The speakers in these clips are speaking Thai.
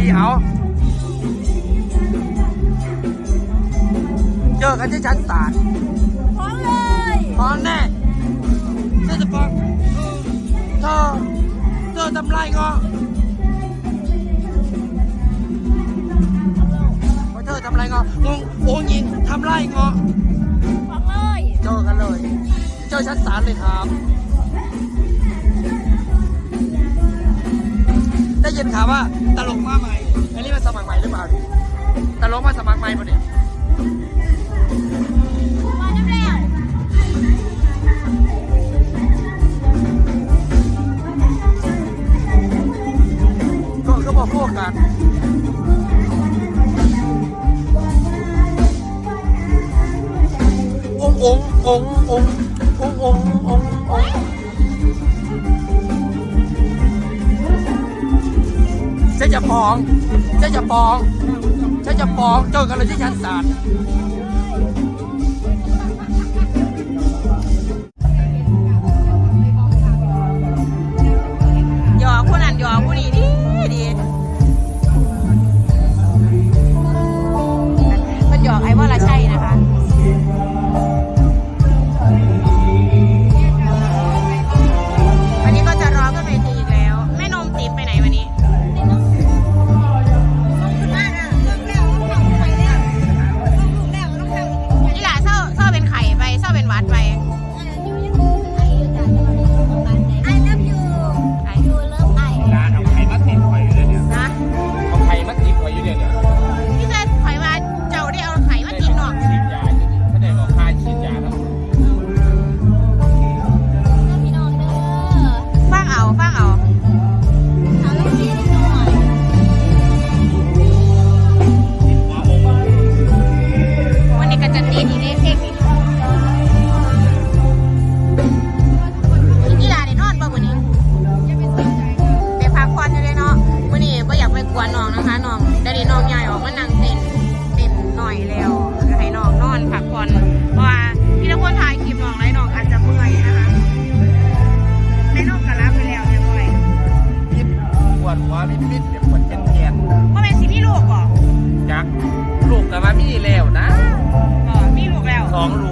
ดีเอเจอกันที่ชั้นสามพร้อมเลยพร้อมแน่เธอจะปองเธอเธอทำไรเงาะเธอทำไรเงาะงงโอ้ยิงทำไรเงาะพร้อมเลย เจอกันเลย เจอชั้นสาลเลยครับ นข่ามว่าตลกมาใหม่อันนี้มาสมัครใหม่หรือเปล่าเนี่ตลกมาสมัครใหม่ปะเนี่ยก็ก็บอกพวกกันองององององององ ฟ้องฉันจะปองฉันจะปองเจนกันเลยที่ชันศาล แล้วนะ ก็มีลูกแล้ว สองลูก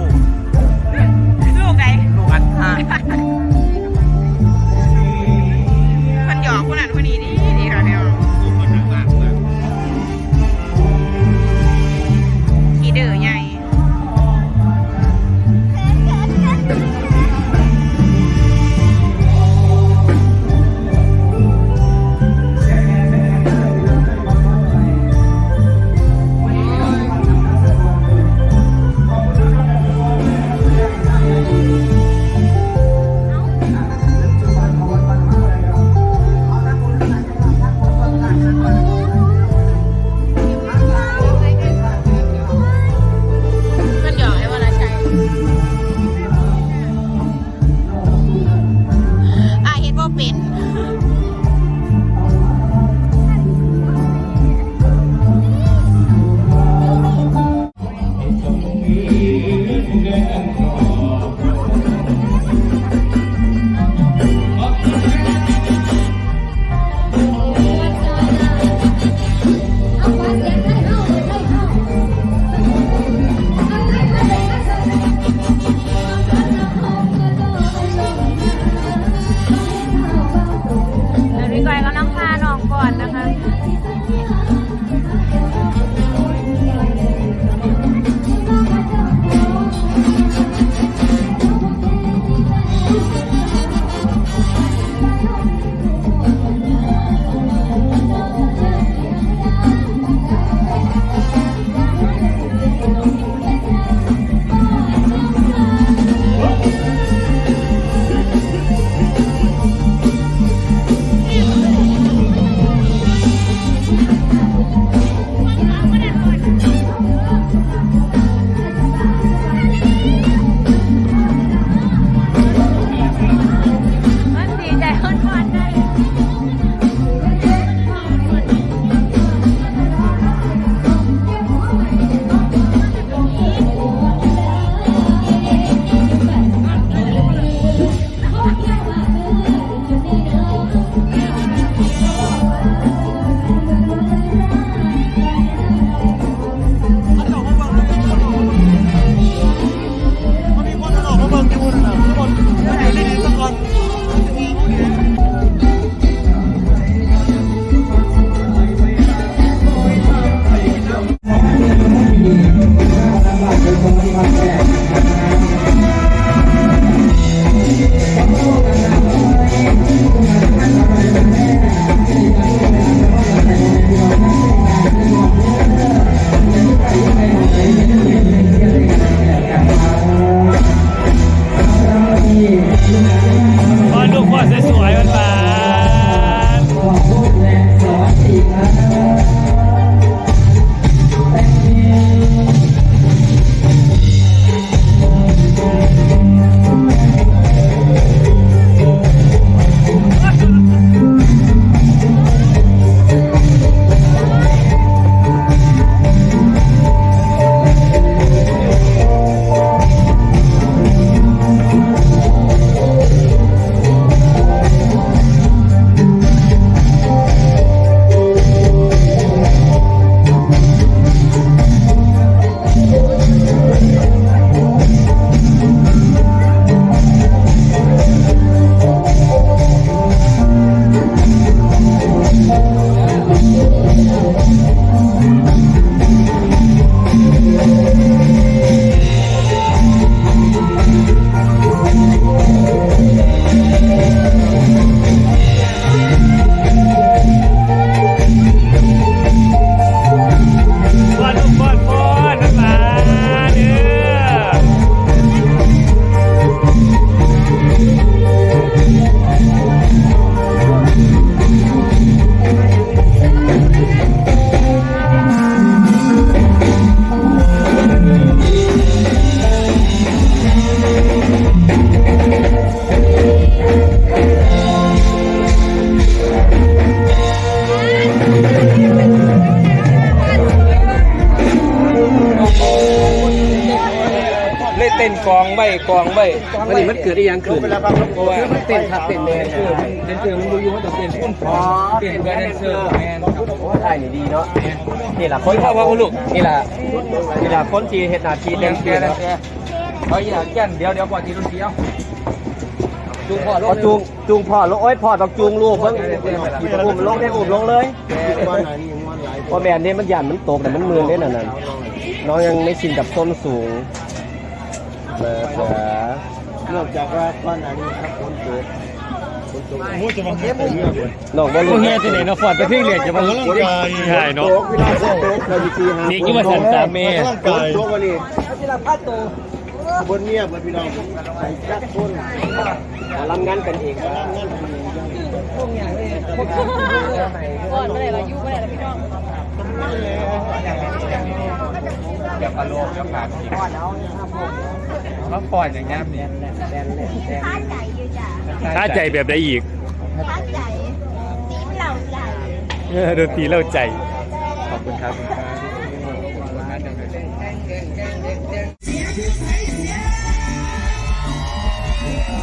นกองใบกองใบมันนี่มันเกิดอีหยังขึ้นเพราะว่าเต้นทับเต้นแดนคือเต้นเคือมันรู้อยู่ว่าต้องเต้นพุ่นพอเต้นกับแดนเซอร์แมนครับโอ้ไทยนี่ดีเนาะนี่ล่ะคนเข้าว่าลูกนี่ล่ะนี่ล่ะคนที่เฮ็ดหน้าที่แดนเซอร์นะเอาอีหยังแก่นเดี๋ยวเดี๋ยวก่อนทีรุ่นเดียวจูงพ่อลงจูงจูงพ่อลงโอ้ยพ่อต้องจูงลูกเพิ่งขี่ประอุ้มลงได้อุ้มลงเลยพอแมนนี่มันหยันมันตกแต่มันมือเล่นน่ะนั่นน้องยังไม่ชินกับส้นสูง เบอร์เบอร์นอกจากว่าก้อนอันนี้ครับคนเกิดคนตกมูจะมาเก็บเงือกน้องบอลลูนเฮียจะไหนเนาะฟอดไปที่เหรียญจะมาใช่เนาะโต๊ะพี่น้องโต๊ะเราอยู่ที่หานี่กี่มาสั่นสามเมตรางกายโต๊ะวันนี้บนเมียบนพี่น้องใส่จักรคนลำงานกันเองก่อนเมื่อไหร่เราอยู่เมื่อไหร่เรพี่น้อง เดี๋ยวปลาโลกเดี๋ยวขาดอีกมาปล่อยอย่างเงี้ยเนี่ยขาใจอยู่จ้ะถ้าใจแบบใดอีกขาใจตีมเราใจเออดนตรีเล่าใจ ขอบคุณครับ Yeah.